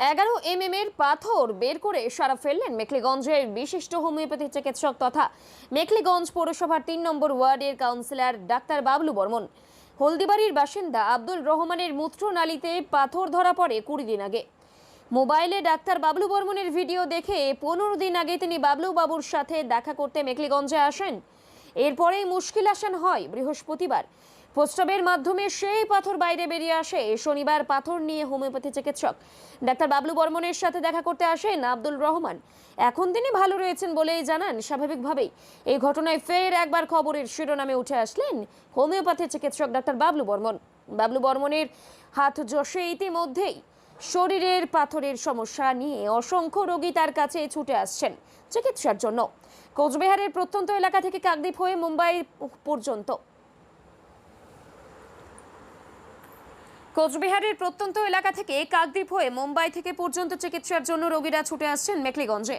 এগারো M M এর পাথর বের করে সারা ফেললেন মেখলিগঞ্জের বিশিষ্ট হোমিওপ্যাথি চিকিৎসক তথা মেখলিগঞ্জ পৌরসভার তিন নম্বর ওয়ার্ডের কাউন্সিলর ডাক্তার বাবলু বর্মন। হলদিবাড়ির বাসিন্দা আব্দুল রহমানের মূত্রনালীতে পাথর ধরা পড়ে কুড়ি দিন আগে। মোবাইলে ডাক্তার বাবলু বর্মনের ভিডিও দেখে পনেরো দিন আগে তিনি বাবলু বাবুর সাথে দেখা করতে মেখলিগঞ্জে আসেন। এরপরেই মুশকিল আসান হয় বৃহস্পতিবার। প্রস্রাবের মাধ্যমে সেই পাথর বাইরে বেরিয়ে আসে। শনিবার পাথর নিয়ে হোমিওপ্যাথি চিকিৎসক ডাক্তার বাবলু বর্মনের সাথে দেখা করতে আসেন আব্দুল রহমান। এখন তিনি ভালো রয়েছেন বলেই জানান। স্বাভাবিকভাবেই এই ঘটনায় ফের একবার খবরের শিরোনামে উঠে আসলেন হোমিওপ্যাথি চিকিৎসক ডাক্তার বাবলু বর্মন। বাবলু বর্মনের হাত যশে ইতিমধ্যেই শরীরের পাথরের সমস্যা নিয়ে অসংখ্য রোগী তার কাছে ছুটে আসছেন চিকিৎসার জন্য। কোচবিহারের প্রত্যন্ত এলাকা থেকে কাকদ্বীপ হয়ে মুম্বাই পর্যন্ত। কোচবিহারের প্রত্যন্ত এলাকা থেকে কাকদ্বীপ হয়ে মুম্বাই থেকে পর্যন্ত চিকিৎসার জন্য রোগীরা ছুটে আসছেন মেখলিগঞ্জে।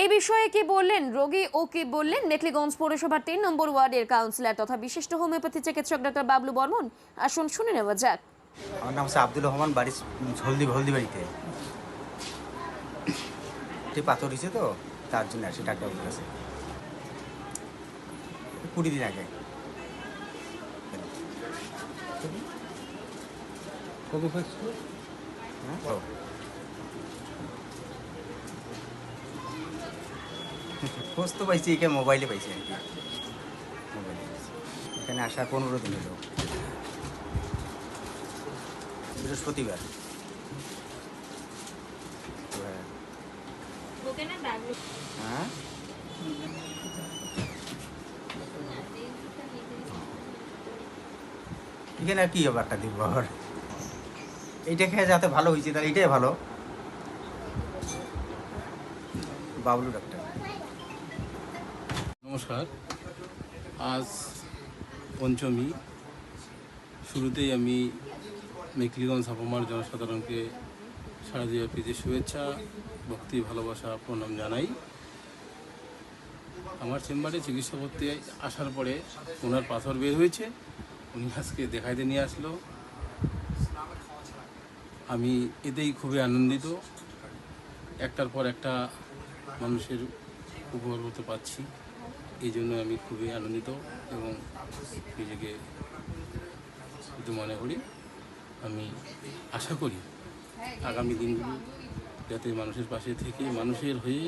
এই বিষয়ে কি বললেন রোগী ও কি বললেন মেখলিগঞ্জ পৌরসভার তিন নম্বর ওয়ার্ডের কাউন্সিলর তথা বিশিষ্ট হোমিওপ্যাথি চিকিৎসক ডাক্তার বাবলু বর্মন? আসুন, শুনে নেওয়া যাক। আমার নাম হচ্ছে আব্দুল রহমান, বাড়ি হলদি হলদি বাড়িতে পাথর হয়েছে তো, তার জন্য আসে ডাক্তার কাছে কুড়ি দিন আগে। কবে ও। খোঁজ তো পাইছি এখানে মোবাইলে পাইছি আর কি। মোবাইলে। এখানে আসার পনেরো দিন হলো বৃহস্পতিবার। হ্যাঁ? এখানে আর কি একটা দিব আবার? এইটা খেয়ে যাতে ভালো হয়েছে, তাহলে এটাই ভালো। বাবলু ডাক্তার। নমস্কার। আজ পঞ্চমী। শুরুতেই আমি মেকলিগঞ্জ ছাপামার জনসাধারণকে শারদীয় প্রীতি, শুভেচ্ছা, ভক্তি, ভালোবাসা, প্রণাম জানাই। আমার চেম্বারে চিকিৎসা করতে আসার পরে ওনার পাথর বের হয়েছে। উনি আজকে দেখাইতে নিয়ে আসলো। আমি এতেই খুবই আনন্দিত। একটার পর একটা মানুষের উপকার হতে পারছি। এই জন্য আমি খুবই আনন্দিত এবং নিজেকে কিন্তু মনে করি। আমি আশা করি আগামী দিনগুলো যাতে মানুষের পাশে থেকে মানুষের হয়ে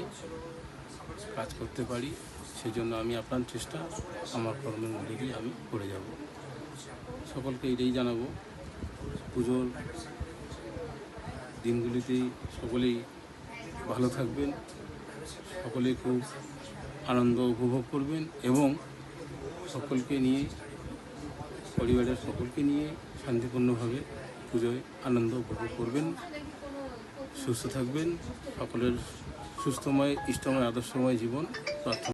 কাজ করতে পারি, সেজন্য আমি আপনার চেষ্টা আমার কর্মের মধ্যে দিয়ে আমি করে যাব। সকলকে এটাই জানাব, পুজোর দিনগুলিতেই সকলেই ভালো থাকবেন সকলে খুব আনন্দ উপভোগ করবেন এবং সকলকে নিয়ে, পরিবারের সকলকে নিয়ে শান্তিপূর্ণভাবে পুজোয় আনন্দ উপভোগ করবেন, সুস্থ থাকবেন, সকলের সুস্থময়, ইষ্টময়, আদর্শময় জীবন প্রার্থনা